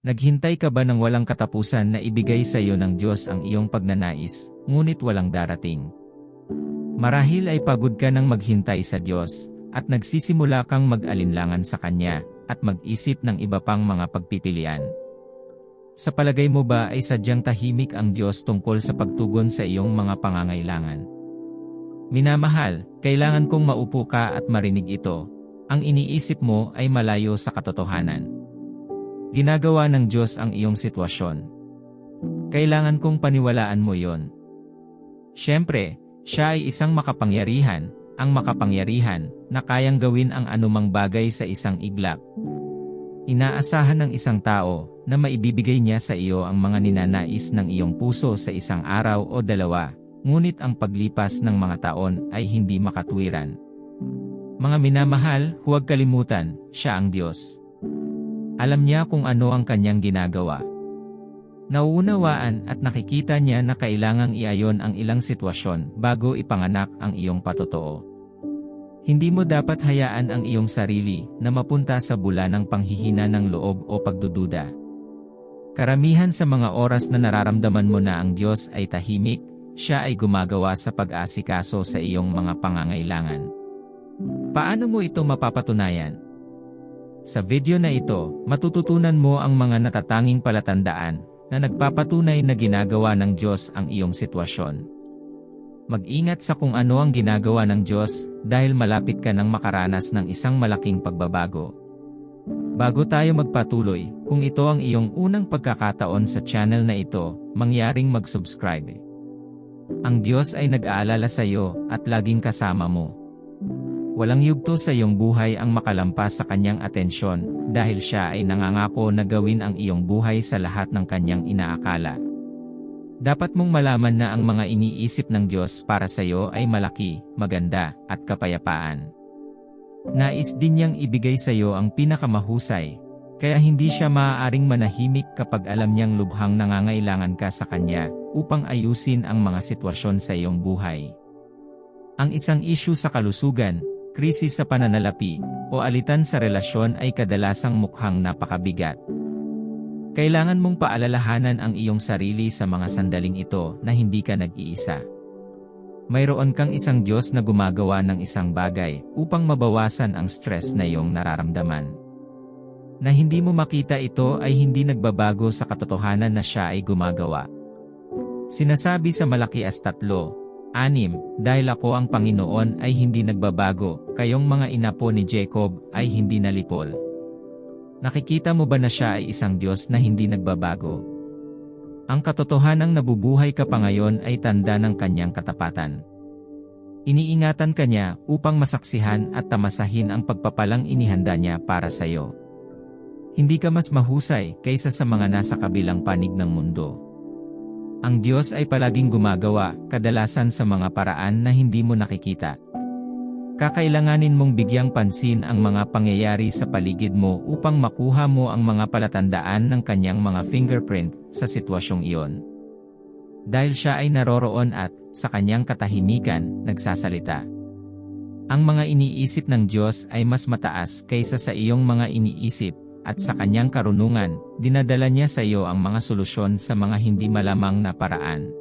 Naghintay ka ba ng walang katapusan na ibigay sa iyo ng Diyos ang iyong pagnanais, ngunit walang darating? Marahil ay pagod ka ng maghintay sa Diyos, at nagsisimula kang mag-alinlangan sa Kanya, at mag-isip ng iba pang mga pagpipilian. Sa palagay mo ba ay sadyang tahimik ang Diyos tungkol sa pagtugon sa iyong mga pangangailangan? Minamahal, kailangan kong maupo ka at marinig ito. Ang iniisip mo ay malayo sa katotohanan. Ginagawa ng Diyos ang iyong sitwasyon. Kailangan kong paniwalaan mo yon. Siyempre, siya ay isang makapangyarihan, ang makapangyarihan, na kayang gawin ang anumang bagay sa isang iglap. Inaasahan ng isang tao na maibibigay niya sa iyo ang mga ninanais ng iyong puso sa isang araw o dalawa, ngunit ang paglipas ng mga taon ay hindi makatwiran. Mga minamahal, huwag kalimutan, siya ang Diyos. Alam niya kung ano ang kanyang ginagawa. Nauunawaan at nakikita niya na kailangang iayon ang ilang sitwasyon bago ipanganak ang iyong patotoo. Hindi mo dapat hayaan ang iyong sarili na mapunta sa bula ng panghihina ng loob o pagdududa. Karamihan sa mga oras na nararamdaman mo na ang Diyos ay tahimik, siya ay gumagawa sa pag-asikaso sa iyong mga pangangailangan. Paano mo ito mapapatunayan? Sa video na ito, matututunan mo ang mga natatanging palatandaan na nagpapatunay na ginagawa ng Diyos ang iyong sitwasyon. Mag-ingat sa kung ano ang ginagawa ng Diyos dahil malapit ka nang makaranas ng isang malaking pagbabago. Bago tayo magpatuloy, kung ito ang iyong unang pagkakataon sa channel na ito, mangyaring mag-subscribe. Ang Diyos ay nag-aalala sa iyo at laging kasama mo. Walang yugto sa iyong buhay ang makalampas sa kanyang atensyon dahil siya ay nangangako na gawin ang iyong buhay sa lahat ng kanyang inaakala. Dapat mong malaman na ang mga iniisip ng Diyos para sa iyo ay malaki, maganda, at kapayapaan. Nais din niyang ibigay sa iyo ang pinakamahusay, kaya hindi siya maaaring manahimik kapag alam niyang lubhang nangangailangan ka sa kanya upang ayusin ang mga sitwasyon sa iyong buhay. Ang isang issue sa kalusugan, krisis sa pananalapi, o alitan sa relasyon ay kadalasang mukhang napakabigat. Kailangan mong paalalahanan ang iyong sarili sa mga sandaling ito na hindi ka nag-iisa. Mayroon kang isang Diyos na gumagawa ng isang bagay upang mabawasan ang stress na iyong nararamdaman. Na hindi mo makita ito ay hindi nagbabago sa katotohanan na siya ay gumagawa. Sinasabi sa Malakias 3, Anim, dahil ako ang Panginoon ay hindi nagbabago, kayong mga inapo ni Jacob ay hindi nalipol. Nakikita mo ba na siya ay isang Diyos na hindi nagbabago? Ang katotohanang nabubuhay ka pa ngayon ay tanda ng kanyang katapatan. Iniingatan ka niya upang masaksihan at tamasahin ang pagpapalang inihanda niya para sa iyo. Hindi ka mas mahusay kaysa sa mga nasa kabilang panig ng mundo. Ang Diyos ay palaging gumagawa, kadalasan sa mga paraan na hindi mo nakikita. Kakailanganin mong bigyang pansin ang mga pangyayari sa paligid mo upang makuha mo ang mga palatandaan ng kanyang mga fingerprint sa sitwasyong iyon. Dahil siya ay naroroon at, sa kanyang katahimikan, nagsasalita. Ang mga iniisip ng Diyos ay mas mataas kaysa sa iyong mga iniisip, at sa kanyang karunungan, dinadala niya sa iyo ang mga solusyon sa mga hindi malamang na paraan.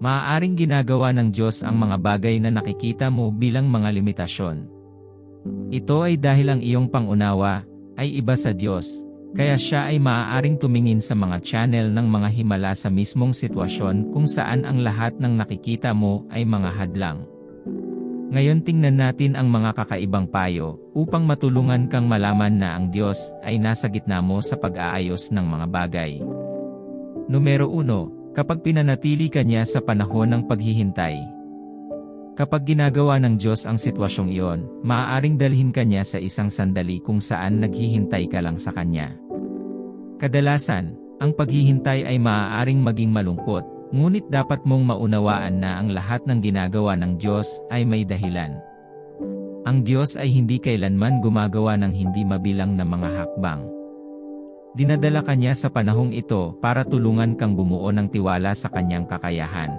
Maaaring ginagawa ng Diyos ang mga bagay na nakikita mo bilang mga limitasyon. Ito ay dahil ang iyong pangunawa ay iba sa Diyos, kaya siya ay maaaring tumingin sa mga channel ng mga himala sa mismong sitwasyon kung saan ang lahat ng nakikita mo ay mga hadlang. Ngayon tingnan natin ang mga kakaibang payo upang matulungan kang malaman na ang Diyos ay nasa gitna mo sa pag-aayos ng mga bagay. Numero 1. Kapag pinanatili ka niya sa panahon ng paghihintay. Kapag ginagawa ng Diyos ang sitwasyong iyon, maaaring dalhin ka niya sa isang sandali kung saan naghihintay ka lang sa Kanya. Kadalasan, ang paghihintay ay maaaring maging malungkot, ngunit dapat mong maunawaan na ang lahat ng ginagawa ng Diyos ay may dahilan. Ang Diyos ay hindi kailanman gumagawa ng hindi mabilang na mga hakbang. Dinadala ka niya sa panahong ito para tulungan kang bumuo ng tiwala sa kanyang kakayahan.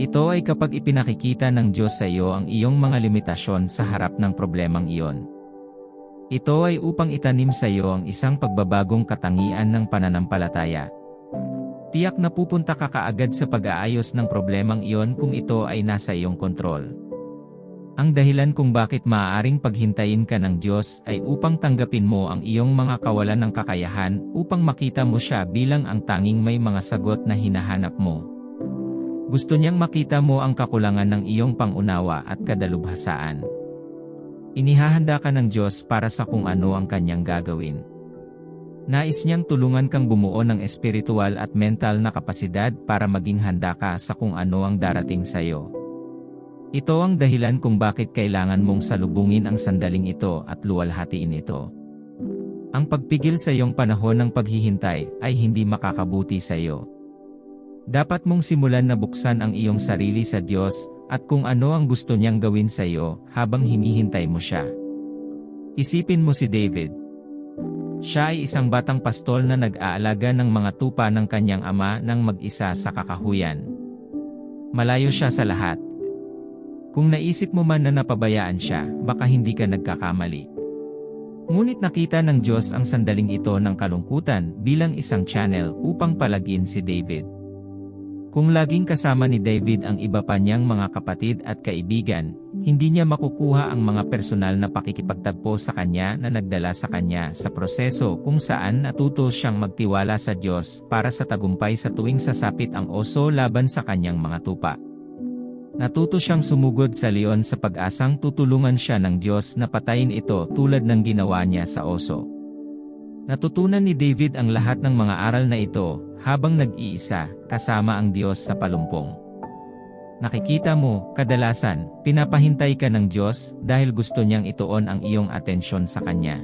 Ito ay kapag ipinakikita ng Diyos sa iyo ang iyong mga limitasyon sa harap ng problemang iyon. Ito ay upang itanim sa iyo ang isang pagbabagong katangian ng pananampalataya. Tiyak na pupunta ka kaagad sa pag-aayos ng problemang iyon kung ito ay nasa iyong kontrol. Ang dahilan kung bakit maaaring paghintayin ka ng Diyos ay upang tanggapin mo ang iyong mga kawalan ng kakayahan upang makita mo siya bilang ang tanging may mga sagot na hinahanap mo. Gusto niyang makita mo ang kakulangan ng iyong pangunawa at kadalubhasaan. Inihahanda ka ng Diyos para sa kung ano ang kanyang gagawin. Nais niyang tulungan kang bumuo ng espiritual at mental na kapasidad para maging handa ka sa kung ano ang darating sa iyo. Ito ang dahilan kung bakit kailangan mong salubungin ang sandaling ito at luwalhatiin ito. Ang pagpigil sa iyong panahon ng paghihintay ay hindi makakabuti sa iyo. Dapat mong simulan na buksan ang iyong sarili sa Diyos at kung ano ang gusto niyang gawin sa iyo habang hinihintay mo siya. Isipin mo si David. Siya ay isang batang pastol na nag-aalaga ng mga tupa ng kanyang ama nang mag-isa sa kakahuyan. Malayo siya sa lahat. Kung naisip mo man na napabayaan siya, baka hindi ka nagkakamali. Ngunit nakita ng Diyos ang sandaling ito ng kalungkutan bilang isang channel upang palagin si David. Kung laging kasama ni David ang iba pa niyang mga kapatid at kaibigan, hindi niya makukuha ang mga personal na pakikipagtagpo sa kanya na nagdala sa kanya sa proseso kung saan natuto siyang magtiwala sa Diyos para sa tagumpay sa tuwing sasapit ang oso laban sa kanyang mga tupa. Natuto siyang sumugod sa leon sa pag-asang tutulungan siya ng Diyos na patayin ito tulad ng ginawa niya sa oso. Natutunan ni David ang lahat ng mga aral na ito habang nag-iisa kasama ang Diyos sa palumpong. Nakikita mo, kadalasan, pinapahintay ka ng Diyos dahil gusto niyang ituon ang iyong atensyon sa Kanya.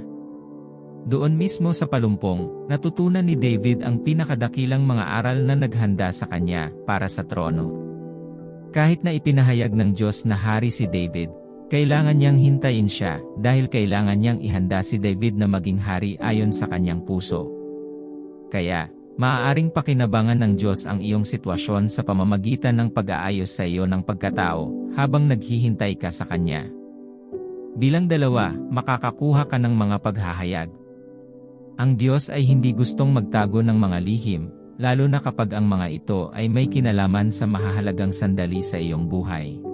Doon mismo sa palumpong, natutunan ni David ang pinakadakilang mga aral na naghanda sa kanya para sa trono. Kahit na ipinahayag ng Diyos na hari si David, kailangan niyang hintayin siya dahil kailangan niyang ihanda si David na maging hari ayon sa kanyang puso. Kaya, maaaring pakinabangan ng Diyos ang iyong sitwasyon sa pamamagitan ng pag-aayos sa iyo ng pagkatao habang naghihintay ka sa Kanya. Bilang dalawa, makakakuha ka ng mga paghahayag. Ang Diyos ay hindi gustong magtago ng mga lihim, lalo na kapag ang mga ito ay may kinalaman sa mahahalagang sandali sa iyong buhay.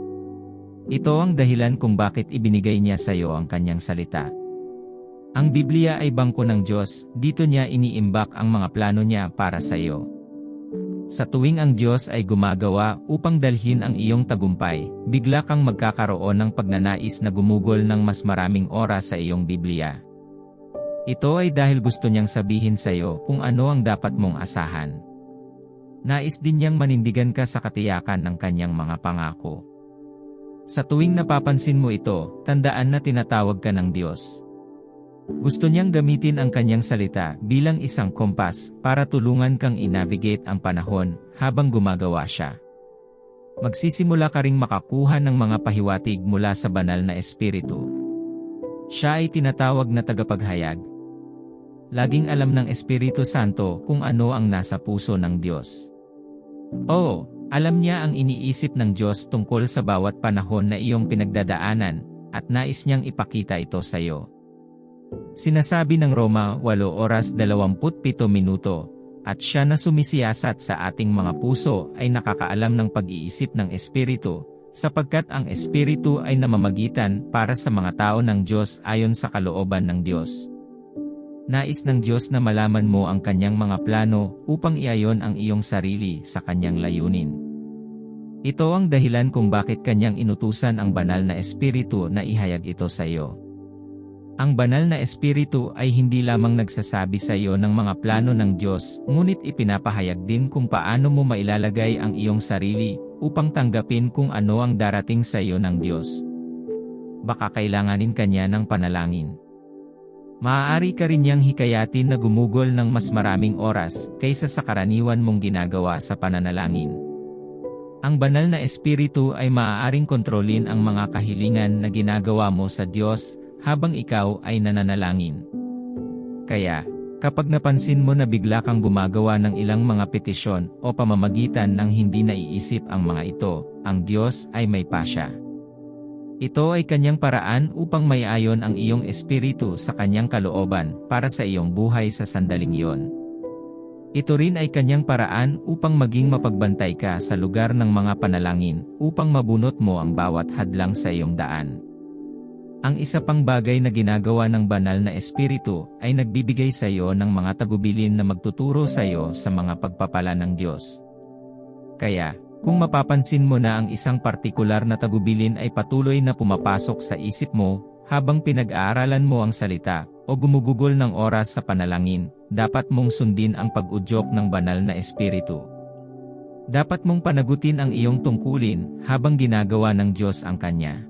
Ito ang dahilan kung bakit ibinigay niya sa iyo ang kanyang salita. Ang Biblia ay bangko ng Diyos, dito niya iniimbak ang mga plano niya para sa iyo. Sa tuwing ang Diyos ay gumagawa upang dalhin ang iyong tagumpay, bigla kang magkakaroon ng pagnanais na gumugol ng mas maraming oras sa iyong Biblia. Ito ay dahil gusto niyang sabihin sa iyo kung ano ang dapat mong asahan. Nais din niyang manindigan ka sa katiyakan ng kanyang mga pangako. Sa tuwing napapansin mo ito, tandaan na tinatawag ka ng Diyos. Gusto niyang gamitin ang kanyang salita bilang isang kompas para tulungan kang i-navigate ang panahon habang gumagawa siya. Magsisimula ka ring makakuha ng mga pahiwatig mula sa banal na espiritu. Siya ay tinatawag na tagapaghayag, Laging alam ng Espiritu Santo kung ano ang nasa puso ng Diyos. Oo, alam niya ang iniisip ng Diyos tungkol sa bawat panahon na iyong pinagdadaanan, at nais niyang ipakita ito sa iyo. Sinasabi ng Roma 8 oras 27 minuto, at siya na sumisiyasat sa ating mga puso ay nakakaalam ng pag-iisip ng Espiritu, sapagkat ang Espiritu ay namamagitan para sa mga tao ng Diyos ayon sa kalooban ng Diyos. Nais ng Diyos na malaman mo ang kanyang mga plano upang iayon ang iyong sarili sa kanyang layunin. Ito ang dahilan kung bakit kanyang inutusan ang banal na espiritu na ihayag ito sa iyo. Ang banal na espiritu ay hindi lamang nagsasabi sa iyo ng mga plano ng Diyos, ngunit ipinapahayag din kung paano mo mailalagay ang iyong sarili upang tanggapin kung ano ang darating sa iyo ng Diyos. Baka kailanganin kanya ng panalangin. Maaari ka rin niyang hikayatin na gumugol ng mas maraming oras kaysa sa karaniwan mong ginagawa sa pananalangin. Ang banal na espiritu ay maaaring kontrolin ang mga kahilingan na ginagawa mo sa Diyos habang ikaw ay nananalangin. Kaya, kapag napansin mo na bigla kang gumagawa ng ilang mga petisyon o pamamagitan ng hindi naiisip ang mga ito, ang Diyos ay may pasya. Ito ay kanyang paraan upang mayayon ang iyong espiritu sa kanyang kalooban para sa iyong buhay sa sandaling iyon. Ito rin ay kanyang paraan upang maging mapagbantay ka sa lugar ng mga panalangin upang mabunot mo ang bawat hadlang sa iyong daan. Ang isa pang bagay na ginagawa ng banal na espiritu ay nagbibigay sa iyo ng mga tagubilin na magtuturo sa iyo sa mga pagpapala ng Diyos. Kaya, kung mapapansin mo na ang isang partikular na tagubilin ay patuloy na pumapasok sa isip mo, habang pinag-aaralan mo ang salita, o gumugugol ng oras sa panalangin, dapat mong sundin ang pag-udyok ng banal na espiritu. Dapat mong panagutin ang iyong tungkulin habang ginagawa ng Diyos ang Kanya.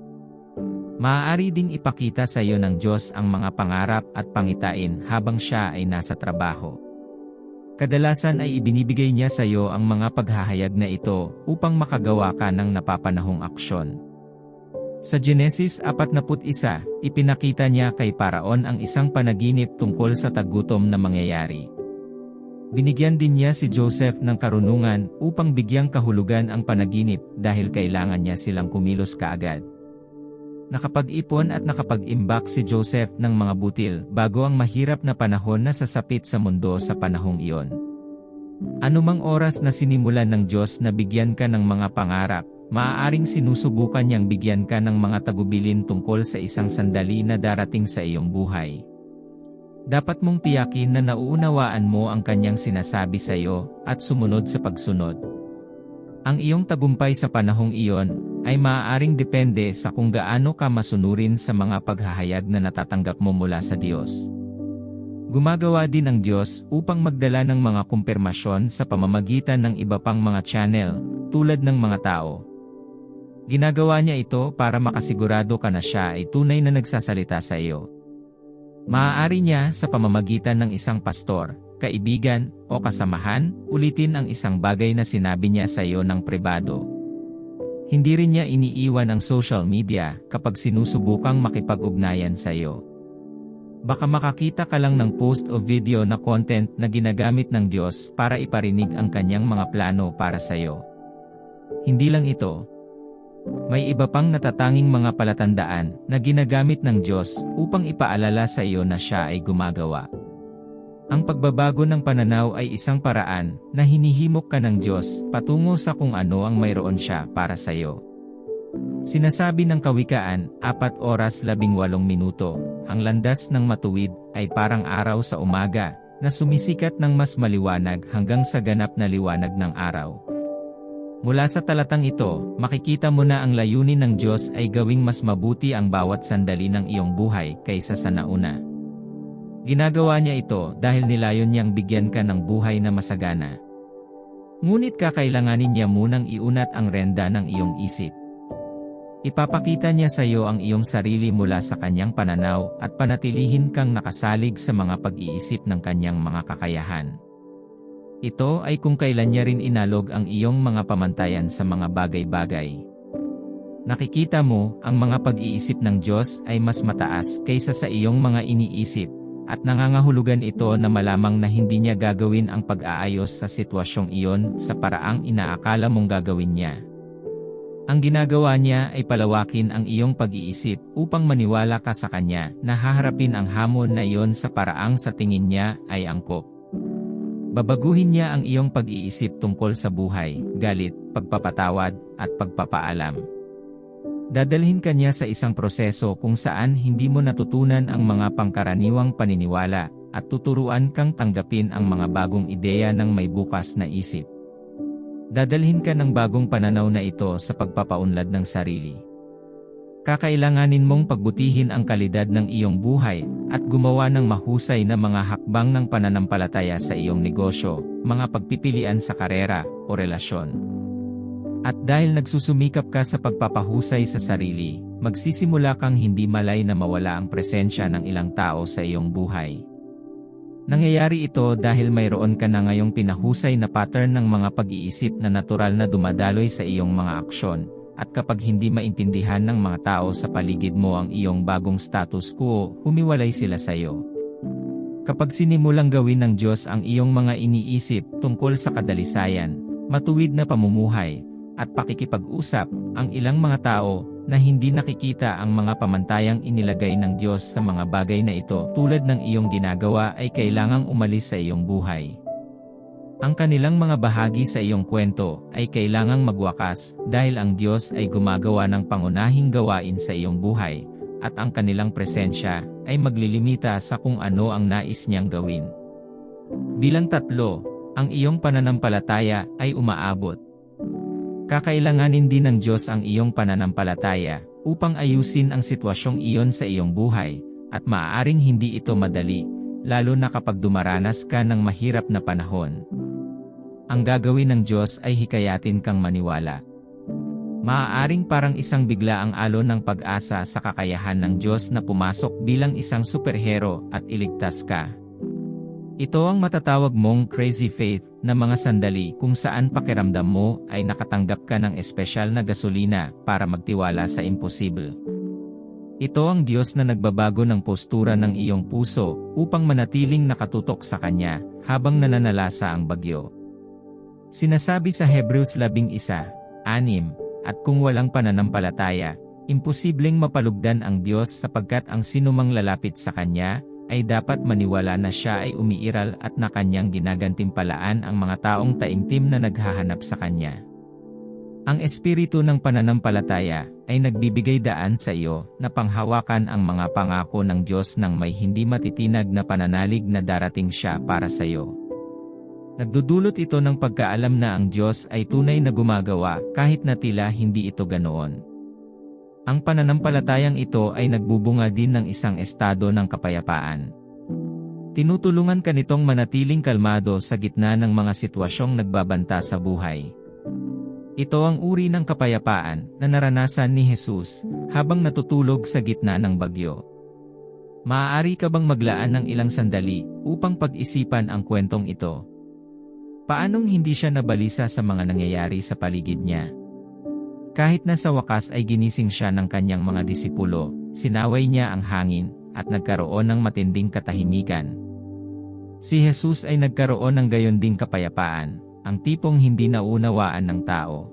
Maaari ding ipakita sa iyo ng Diyos ang mga pangarap at pangitain habang siya ay nasa trabaho. Kadalasan ay ibinibigay niya sa iyo ang mga paghahayag na ito upang makagawa ka ng napapanahong aksyon. Sa Genesis 41, ipinakita niya kay Paraon ang isang panaginip tungkol sa tagutom na mangyayari. Binigyan din niya si Joseph ng karunungan upang bigyang kahulugan ang panaginip dahil kailangan niya silang kumilos kaagad. Nakapag-ipon at nakapag-imbak si Joseph ng mga butil bago ang mahirap na panahon na sasapit sa mundo sa panahong iyon. Anumang oras na sinimulan ng Diyos na bigyan ka ng mga pangarap, maaaring sinusubukan niyang bigyan ka ng mga tagubilin tungkol sa isang sandali na darating sa iyong buhay. Dapat mong tiyakin na nauunawaan mo ang kanyang sinasabi sa iyo at sumunod sa pagsunod. Ang iyong tagumpay sa panahong iyon ay maaaring depende sa kung gaano ka masunurin sa mga paghahayag na natatanggap mo mula sa Diyos. Gumagawa din ang Diyos upang magdala ng mga kumpirmasyon sa pamamagitan ng iba pang mga channel, tulad ng mga tao. Ginagawa niya ito para makasigurado ka na siya ay tunay na nagsasalita sa iyo. Maaari niya sa pamamagitan ng isang pastor, kaibigan, o kasamahan, ulitin ang isang bagay na sinabi niya sa iyo ng pribado. Hindi rin niya iniiwan ang social media kapag sinusubukang makipag-ugnayan sa iyo. Baka makakita ka lang ng post o video na content na ginagamit ng Diyos para iparinig ang kanyang mga plano para sa iyo. Hindi lang ito. May iba pang natatanging mga palatandaan na ginagamit ng Diyos upang ipaalala sa iyo na siya ay gumagawa. Ang pagbabago ng pananaw ay isang paraan na hinihimok ka ng Diyos patungo sa kung ano ang mayroon siya para sa iyo. Sinasabi ng kawikaan, 4 oras 18 minuto, ang landas ng matuwid ay parang araw sa umaga, na sumisikat ng mas maliwanag hanggang sa ganap na liwanag ng araw. Mula sa talatang ito, makikita mo na ang layunin ng Diyos ay gawing mas mabuti ang bawat sandali ng iyong buhay kaysa sa nauna. Ginagawa niya ito dahil nilayon niyang bigyan ka ng buhay na masagana. Ngunit kakailanganin niya munang iunat ang renda ng iyong isip. Ipapakita niya sa iyo ang iyong sarili mula sa kanyang pananaw at panatilihin kang nakasalig sa mga pag-iisip ng kanyang mga kakayahan. Ito ay kung kailan niya rin inalog ang iyong mga pamantayan sa mga bagay-bagay. Nakikita mo, ang mga pag-iisip ng Diyos ay mas mataas kaysa sa iyong mga iniisip, at nangangahulugan ito na malamang na hindi niya gagawin ang pag-aayos sa sitwasyong iyon sa paraang inaakala mong gagawin niya. Ang ginagawa niya ay palawakin ang iyong pag-iisip upang maniwala ka sa kanya na haharapin ang hamon na iyon sa paraang sa tingin niya ay angkop. Babaguhin niya ang iyong pag-iisip tungkol sa buhay, galit, pagpapatawad, at pagpapaalam. Dadalhin ka niya sa isang proseso kung saan hindi mo natutunan ang mga pangkaraniwang paniniwala at tuturuan kang tanggapin ang mga bagong ideya ng may bukas na isip. Dadalhin ka ng bagong pananaw na ito sa pagpapaunlad ng sarili. Kakailanganin mong pagbutihin ang kalidad ng iyong buhay at gumawa ng mahusay na mga hakbang ng pananampalataya sa iyong negosyo, mga pagpipilian sa karera o relasyon. At dahil nagsusumikap ka sa pagpapahusay sa sarili, magsisimula kang hindi malay na mawala ang presensya ng ilang tao sa iyong buhay. Nangyayari ito dahil mayroon ka na ngayong pinahusay na pattern ng mga pag-iisip na natural na dumadaloy sa iyong mga aksyon, at kapag hindi maintindihan ng mga tao sa paligid mo ang iyong bagong status quo, humiwalay sila sa iyo. Kapag sinimulang gawin ng Diyos ang iyong mga iniisip tungkol sa kadalisayan, matuwid na pamumuhay, at pakikipag-usap, ang ilang mga tao, na hindi nakikita ang mga pamantayang inilagay ng Diyos sa mga bagay na ito tulad ng iyong ginagawa ay kailangang umalis sa iyong buhay. Ang kanilang mga bahagi sa iyong kwento ay kailangang magwakas dahil ang Diyos ay gumagawa ng pangunahing gawain sa iyong buhay at ang kanilang presensya ay maglilimita sa kung ano ang nais niyang gawin. Bilang tatlo, ang iyong pananampalataya ay umaabot. Kakailanganin din ng Diyos ang iyong pananampalataya upang ayusin ang sitwasyong iyon sa iyong buhay at maaaring hindi ito madali, lalo na kapag dumaranas ka ng mahirap na panahon. Ang gagawin ng Diyos ay hikayatin kang maniwala. Maaaring parang isang bigla ang alon ng pag-asa sa kakayahan ng Diyos na pumasok bilang isang superhero at iligtas ka. Ito ang matatawag mong crazy faith na mga sandali kung saan pakiramdam mo ay nakatanggap ka ng espesyal na gasolina para magtiwala sa imposible. Ito ang Diyos na nagbabago ng postura ng iyong puso upang manatiling nakatutok sa Kanya habang nananalasa ang bagyo. Sinasabi sa Hebrews 11:6, at kung walang pananampalataya, imposibleng mapalugdan ang Diyos sapagkat ang sinumang lalapit sa Kanya, ay dapat maniwala na siya ay umiiral at na kanyang ginagantimpalaan ang mga taong taimtim na naghahanap sa Kanya. Ang espiritu ng pananampalataya ay nagbibigay daan sa iyo na panghawakan ang mga pangako ng Diyos ng may hindi matitinag na pananalig na darating siya para sa iyo. Nagdudulot ito ng pagkaalam na ang Diyos ay tunay na gumagawa kahit na tila hindi ito ganoon. Ang pananampalatayang ito ay nagbubunga din ng isang estado ng kapayapaan. Tinutulungan ka nitong manatiling kalmado sa gitna ng mga sitwasyong nagbabanta sa buhay. Ito ang uri ng kapayapaan na naranasan ni Jesus habang natutulog sa gitna ng bagyo. Maaari ka bang maglaan ng ilang sandali upang pag-isipan ang kwentong ito? Paanong hindi siya nabalisa sa mga nangyayari sa paligid niya? Kahit na sa wakas ay ginising siya ng kanyang mga disipulo, sinaway niya ang hangin, at nagkaroon ng matinding katahimikan. Si Jesus ay nagkaroon ng gayon ding kapayapaan, ang tipong hindi naunawaan ng tao.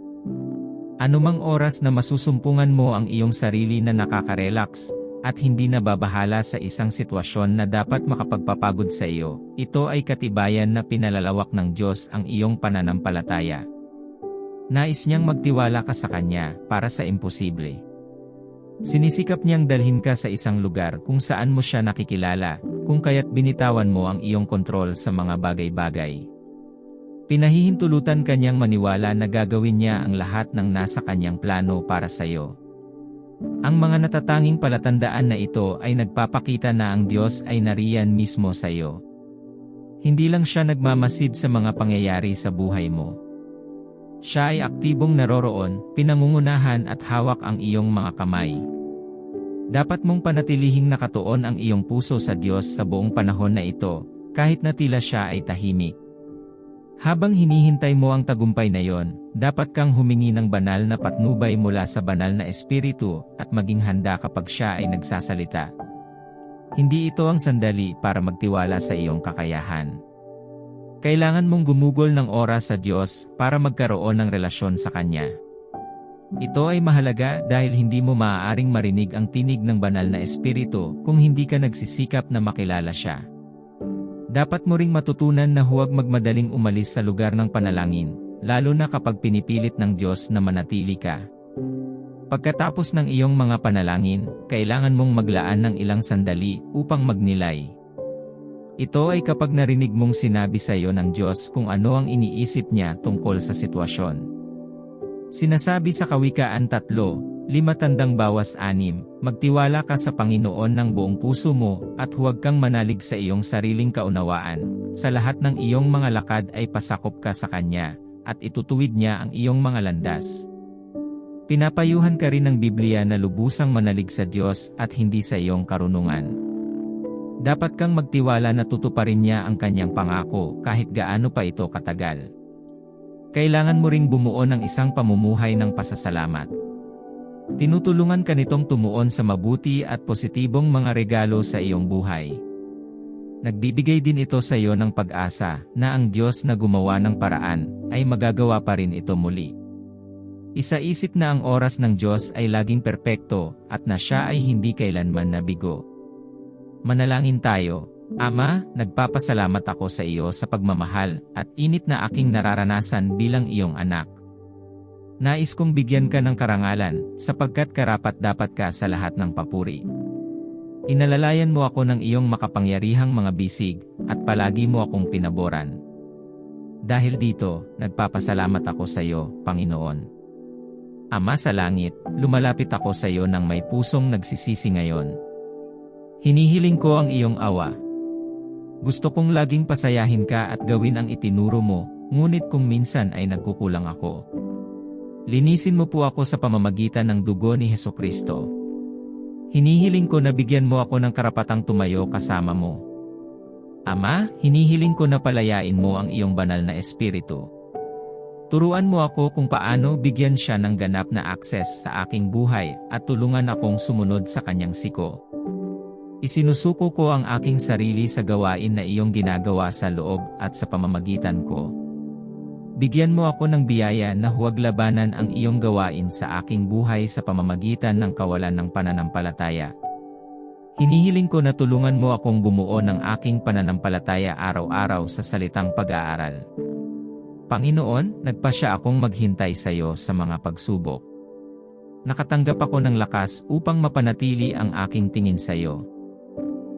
Anumang oras na masusumpungan mo ang iyong sarili na nakaka-relax, at hindi nababahala sa isang sitwasyon na dapat makapagpapagod sa iyo, ito ay katibayan na pinalalawak ng Diyos ang iyong pananampalataya. Nais niyang magtiwala ka sa Kanya para sa imposible. Sinisikap niyang dalhin ka sa isang lugar kung saan mo siya nakikilala, kung kaya't binitawan mo ang iyong kontrol sa mga bagay-bagay. Pinahihintulutan kanyang maniwala na gagawin niya ang lahat ng nasa kanyang plano para sa iyo. Ang mga natatanging palatandaan na ito ay nagpapakita na ang Diyos ay nariyan mismo sa iyo. Hindi lang siya nagmamasid sa mga pangyayari sa buhay mo. Siya ay aktibong naroroon, pinangungunahan at hawak ang iyong mga kamay. Dapat mong panatilihing nakatuon ang iyong puso sa Diyos sa buong panahon na ito, kahit na tila siya ay tahimik. Habang hinihintay mo ang tagumpay na yon, dapat kang humingi ng banal na patnubay mula sa banal na espiritu at maging handa kapag siya ay nagsasalita. Hindi ito ang sandali para magtiwala sa iyong kakayahan. Kailangan mong gumugol ng oras sa Diyos para magkaroon ng relasyon sa Kanya. Ito ay mahalaga dahil hindi mo maaaring marinig ang tinig ng banal na espiritu kung hindi ka nagsisikap na makilala siya. Dapat mo ring matutunan na huwag magmadaling umalis sa lugar ng panalangin, lalo na kapag pinipilit ng Diyos na manatili ka. Pagkatapos ng iyong mga panalangin, kailangan mong maglaan ng ilang sandali upang magnilay. Ito ay kapag narinig mong sinabi sa iyo ng Diyos kung ano ang iniisip niya tungkol sa sitwasyon. Sinasabi sa Kawikaan 3, lima tandang bawas anim, magtiwala ka sa Panginoon ng buong puso mo, at huwag kang manalig sa iyong sariling kaunawaan. Sa lahat ng iyong mga lakad ay pasakop ka sa Kanya, at itutuwid niya ang iyong mga landas. Pinapayuhan ka rin ng Biblia na lubusang manalig sa Diyos at hindi sa iyong karunungan. Dapat kang magtiwala na tutuparin niya ang kanyang pangako kahit gaano pa ito katagal. Kailangan mo ring bumuo ng isang pamumuhay ng pasasalamat. Tinutulungan ka nitong tumuon sa mabuti at positibong mga regalo sa iyong buhay. Nagbibigay din ito sa iyo ng pag-asa na ang Diyos na gumawa ng paraan ay magagawa pa rin ito muli. Isa-isip na ang oras ng Diyos ay laging perpekto at na siya ay hindi kailanman nabigo. Manalangin tayo, Ama, nagpapasalamat ako sa iyo sa pagmamahal at init na aking nararanasan bilang iyong anak. Nais kong bigyan ka ng karangalan sapagkat karapat dapat ka sa lahat ng papuri. Inalalayan mo ako ng iyong makapangyarihang mga bisig at palagi mo akong pinaboran. Dahil dito, nagpapasalamat ako sa iyo, Panginoon. Ama sa langit, lumalapit ako sa iyo ng may pusong nagsisisi ngayon. Hinihiling ko ang iyong awa. Gusto kong laging pasayahin ka at gawin ang itinuro mo, ngunit kung minsan ay nagkukulang ako. Linisin mo po ako sa pamamagitan ng dugo ni Heso Kristo. Hinihiling ko na bigyan mo ako ng karapatang tumayo kasama mo. Ama, hinihiling ko na palayain mo ang iyong banal na espiritu. Turuan mo ako kung paano bigyan siya ng ganap na akses sa aking buhay at tulungan akong sumunod sa kanyang siko. Isinusuko ko ang aking sarili sa gawain na iyong ginagawa sa loob at sa pamamagitan ko. Bigyan mo ako ng biyaya na huwag labanan ang iyong gawain sa aking buhay sa pamamagitan ng kawalan ng pananampalataya. Hinihiling ko na tulungan mo akong bumuo ng aking pananampalataya araw-araw sa salitang pag-aaral. Panginoon, nagpasya akong maghintay sa iyo sa mga pagsubok. Nakatanggap ako ng lakas upang mapanatili ang aking tingin sa iyo.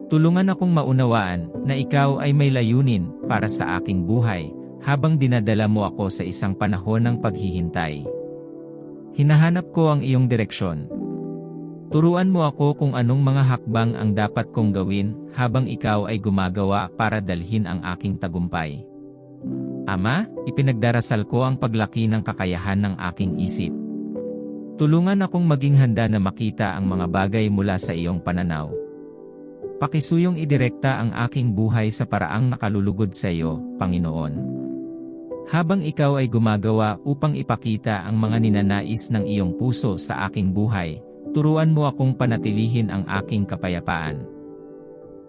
Tulungan akong maunawaan na ikaw ay may layunin para sa aking buhay habang dinadala mo ako sa isang panahon ng paghihintay. Hinahanap ko ang iyong direksyon. Turuan mo ako kung anong mga hakbang ang dapat kong gawin habang ikaw ay gumagawa para dalhin ang aking tagumpay. Ama, ipinagdarasal ko ang paglaki ng kakayahan ng aking isip. Tulungan akong maging handa na makita ang mga bagay mula sa iyong pananaw. Pakisuyong idirekta ang aking buhay sa paraang nakalulugod sa iyo, Panginoon. Habang ikaw ay gumagawa upang ipakita ang mga ninanais ng iyong puso sa aking buhay, turuan mo akong panatilihin ang aking kapayapaan.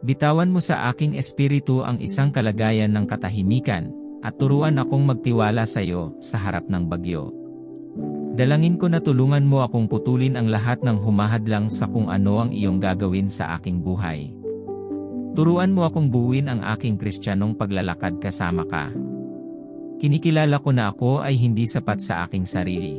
Bitawan mo sa aking espiritu ang isang kalagayan ng katahimikan, at turuan akong magtiwala sa iyo sa harap ng bagyo. Dalangin ko na tulungan mo akong putulin ang lahat ng humahadlang sa kung ano ang iyong gagawin sa aking buhay. Turuan mo akong buuin ang aking kristyanong paglalakad kasama ka. Kinikilala ko na ako ay hindi sapat sa aking sarili.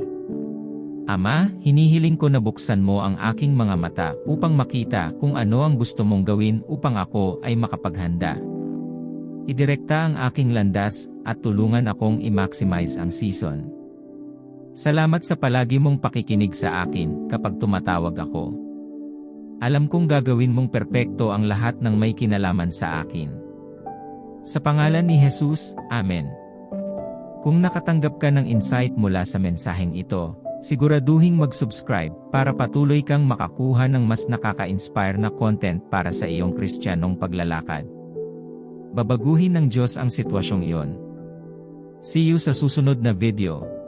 Ama, hinihiling ko na buksan mo ang aking mga mata upang makita kung ano ang gusto mong gawin upang ako ay makapaghanda. Idirekta ang aking landas at tulungan akong i-maximize ang season. Salamat sa palagi mong pakikinig sa akin kapag tumatawag ako. Alam kong gagawin mong perpekto ang lahat ng may kinalaman sa akin. Sa pangalan ni Jesus, Amen. Kung nakatanggap ka ng insight mula sa mensaheng ito, siguraduhing mag-subscribe para patuloy kang makakuha ng mas nakaka-inspire na content para sa iyong kristyanong paglalakad. Babaguhin ng Diyos ang sitwasyong iyon. See you sa susunod na video.